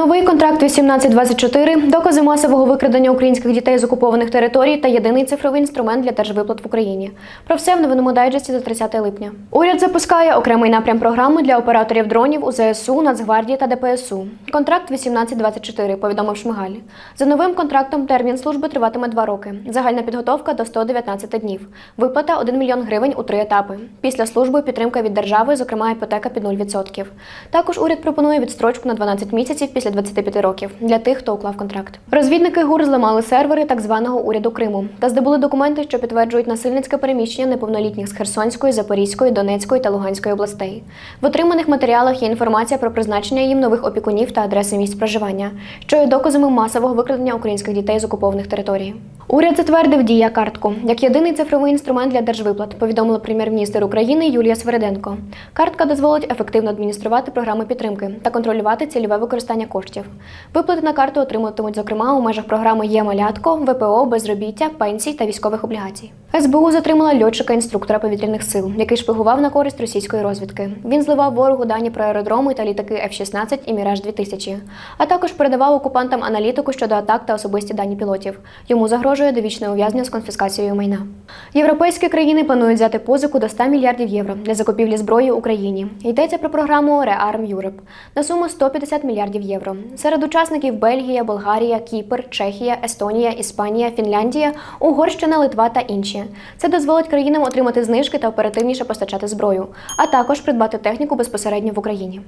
Новий контракт 1824 – докази масового викрадення українських дітей з окупованих територій та єдиний цифровий інструмент для держвиплат в Україні. Про все в новинному дайджесті за 30 липня. Уряд запускає окремий напрям програми для операторів дронів у ЗСУ, Нацгвардії та ДПСУ. Контракт 1824, повідомив Шмигаль. За новим контрактом термін служби триватиме два роки. Загальна підготовка до 119 днів. Виплата 1 мільйон гривень у три етапи. Після служби підтримка від держави, зокрема іпотека під 0%. Також уряд пропонує відстрочку на 12 місяців після 25 років для тих, хто уклав контракт. Розвідники ГУР зламали сервери так званого уряду Криму та здобули документи, що підтверджують насильницьке переміщення неповнолітніх з Херсонської, Запорізької, Донецької та Луганської областей. В отриманих матеріалах є інформація про призначення їм нових опікунів та адреси місць проживання, що є доказами масового викрадення українських дітей з окупованих територій. Уряд затвердив дія картку як єдиний цифровий інструмент для держвиплат, повідомила прем'єр-міністр України Юлія Свериденко. Картка дозволить ефективно адмініструвати програми підтримки та контролювати цільове використання коштів. Виплати на карту отримуватимуть, зокрема, у межах програми Є малятко, ВПО, безробіття, пенсій та військових облігацій. СБУ затримала льотчика-інструктора повітряних сил, який шпигував на користь російської розвідки. Він зливав ворогу дані про аеродроми та літаки F-16 і Міраж 2000 а також передавав окупантам аналітику щодо атак та особисті дані пілотів. Йому загрожує довічне ув'язнення з конфіскацією майна. Європейські країни планують взяти позику до 100 мільярдів євро для закупівлі зброї Україні. Йдеться про програму Rearm Europe на суму 150 мільярдів євро. Серед учасників Бельгія, Болгарія, Кіпр, Чехія, Естонія, Іспанія, Фінляндія, Угорщина, Литва та інші. Це дозволить країнам отримати знижки та оперативніше постачати зброю, а також придбати техніку безпосередньо в Україні.